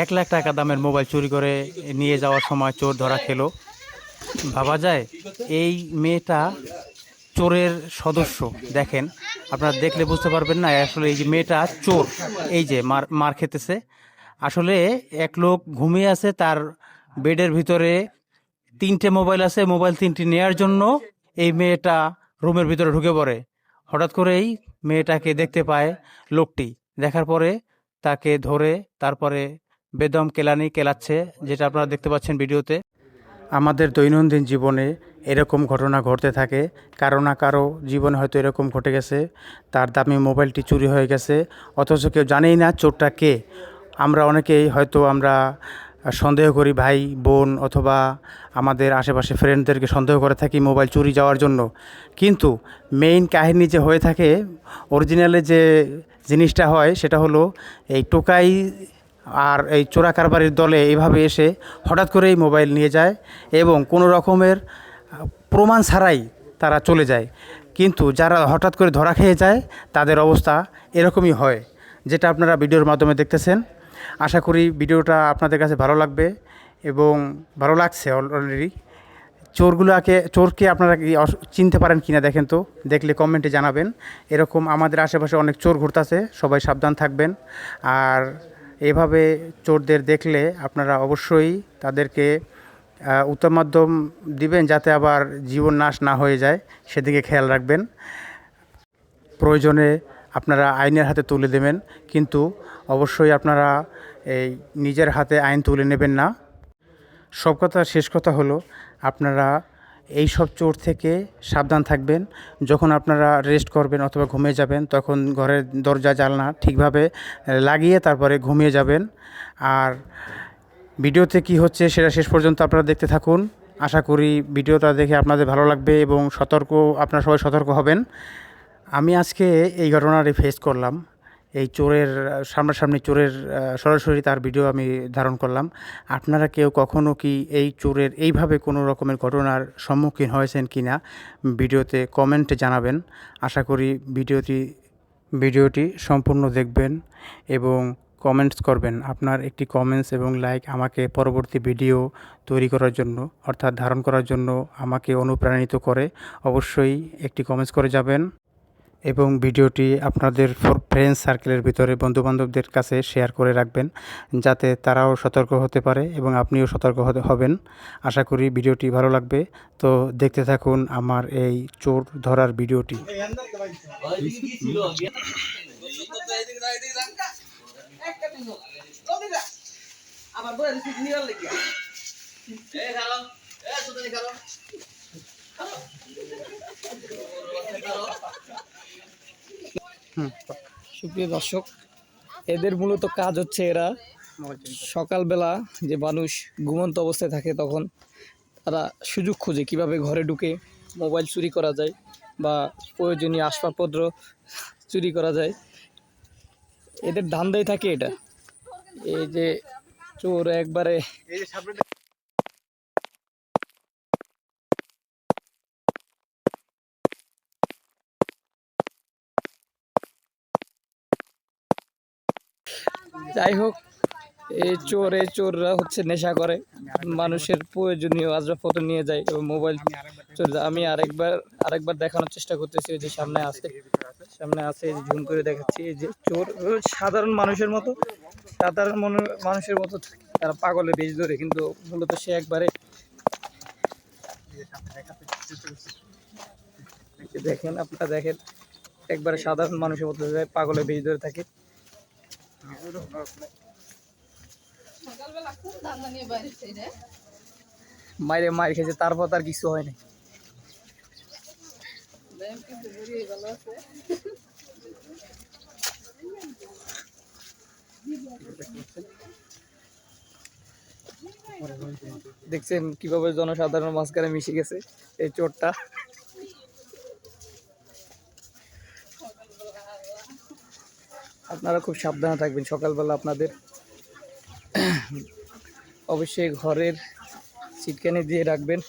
এক লাখ টাকা দামের মোবাইল চুরি করে নিয়ে যাওয়ার সময় চোর ধরা খেলো। ভাবা যায়, এই মেয়েটা চোরের সদস্য, দেখেন। আপনারা দেখলে বুঝতে পারবেন না, আসলে এই যে মেয়েটা চোর, এই যে মার মার খেতেছে। আসলে এক লোক ঘুমিয়ে আছে, তার বেডের ভিতরে তিনটে মোবাইল আছে, মোবাইল তিনটি নেয়ার জন্য এই মেয়েটা রুমের ভিতরে ঢুকে পড়ে। হঠাৎ করেই মেয়েটাকে দেখতে পায় লোকটি। দেখার পরে তাকে ধরে, তারপরে বেদম কেলানি কেলাচ্ছে, যেটা আপনারা দেখতে পাচ্ছেন ভিডিওতে। আমাদের দৈনন্দিন জীবনে এরকম ঘটনা ঘটতে থাকে। কারও না কারও জীবনে হয়তো এরকম ঘটে গেছে। তার দামি মোবাইলটি চুরি হয়ে গেছে। অথচ কেউ জানেই না চোরটা কে। আমরা অনেকেই হয়তো আমরা সন্দেহ করি ভাই, বোন অথবা আমাদের আশেপাশে ফ্রেন্ডদেরকে সন্দেহ করে থাকি মোবাইল চুরি যাওয়ার জন্য। কিন্তু মেইন কাহিনী যে হয়ে থাকে অরিজিনালে যে জিনিসটা হয়, সেটা হলো এই টোকাই আর এই চোরা কারবারির দলে এইভাবে এসে হঠাৎ করেই মোবাইল নিয়ে যায় এবং কোনো রকমের প্রমাণ ছাড়াই তারা চলে যায়। কিন্তু যারা হঠাৎ করে ধরা খেয়ে যায়, তাদের অবস্থা এরকমই হয়, যেটা আপনারা ভিডিওর মাধ্যমে দেখতেছেন। আশা করি ভিডিওটা আপনাদের কাছে ভালো লাগবে এবং ভালো লাগছে অলরেডি। চোরগুলোকে, চোরকে আপনারা কি চিনতে পারেন কিনা দেখেন তো, দেখলে কমেন্টে জানাবেন। এরকম আমাদের আশেপাশে অনেক চোর ঘুরতেছে, সবাই সাবধান থাকবেন। আর এভাবে চোরদের দেখলে আপনারা অবশ্যই তাদেরকে উত্তম মাধ্যম দিবেন যাতে আবার জীবন নাশ না হয়ে যায়। সেদিকে খেয়াল রাখবেন। প্রয়োজনে আপনারা আইনের হাতে তুলে দেবেন, কিন্তু অবশ্যই আপনারা এই নিজের হাতে আইন তুলে নেবেন না। সব কথা, শেষ কথা হলো, আপনারা এই সব চোর থেকে সাবধান থাকবেন। যখন আপনারা রেস্ট করবেন অথবা ঘুমিয়ে যাবেন, তখন ঘরের দরজা, জানলা ঠিকভাবে লাগিয়ে তারপরে ঘুমিয়ে যাবেন। আর ভিডিওতে কি হচ্ছে সেটা শেষ পর্যন্ত আপনারা দেখতে থাকুন। আশা করি ভিডিওটা দেখে আপনাদের ভালো লাগবে এবং সতর্ক, আপনারা সবাই সতর্ক হবেন। আমি আজকে এই ঘটনাটি ফেস করলাম। এই চোরের, সামনাসামনি চোরের সরাসরি তার ভিডিও আমি ধারণ করলাম। আপনারা কেউ কখনো কি এই চোরের এইভাবে কোনো রকমের ঘটনার সম্মুখীন হয়েছেন কি না, ভিডিওতে কমেন্টে জানাবেন। আশা করি ভিডিওটি ভিডিওটি সম্পূর্ণ দেখবেন এবং কমেন্টস করবেন। আপনার একটি কমেন্টস এবং লাইক আমাকে পরবর্তী ভিডিও তৈরি করার জন্য, অর্থাৎ ধারণ করার জন্য আমাকে অনুপ্রাণিত করে অবশ্যই একটি কমেন্টস করে যাবেন। এবং ভিডিওটি আপনাদের ফ্রেন্ড সার্কেলের ভিতরে বন্ধুবান্ধবদের কাছে শেয়ার করে রাখবেন, যাতে তারাও সতর্ক হতে পারে এবং আপনিও সতর্ক হবেন। আশা করি ভিডিওটি ভালো লাগবে। তো দেখতে থাকুন আমার এই চোর ধরার ভিডিওটি। আবার বলে দিচ্ছি নিরাল লেগে সুপ্রিয় দর্শক এদের মূলত কাজ হচ্ছে এরা সকালবেলা যে মানুষ ঘুমন্ত অবস্থায় থাকে তখন তারা সুযোগ খোঁজে কীভাবে ঘরে ঢুকে মোবাইল চুরি করা যায় বা প্রয়োজনীয় আসবাবপত্র চুরি করা যায়। এদের ধান্দাই থাকে এটা। এই যে চোর একবারে যাই হোক, এই চোর এই চোররা হচ্ছে নেশা করে। মানুষের প্রয়োজনীয় আসবাবপত্র নিয়ে যায় এবং মোবাইল চোর আমি আরেকবার আরেকবার দেখানোর চেষ্টা করতেছি যে সামনে আছে। সামনে আছে, এই যে ঝুম করে দেখাচ্ছি, এই যে চোর। সাধারণ মানুষের মতো, সাধারণ মনে- মানুষের মতো তারা পাগলের বেশ ধরে, কিন্তু মূলত সে একবারে দেখেন, আপনারা দেখেন, একবারে সাধারণ মানুষের মতো পাগলে বেশ ধরে থাকে সকালবেলা খুব ধান্দা নিয়ে বাইরে রে মাইরে মাইর খেয়েছে তারপর তার কিছু হয় না দেখছেন কীভাবে জনসাধারণ মাঝখানে মিশে গেছে এই চোরটা। আপনারা খুব সাবধানে থাকবেন সকালবেলা আপনাদের। অবশ্যই ঘরের চিটকানি দিয়ে রাখবেন।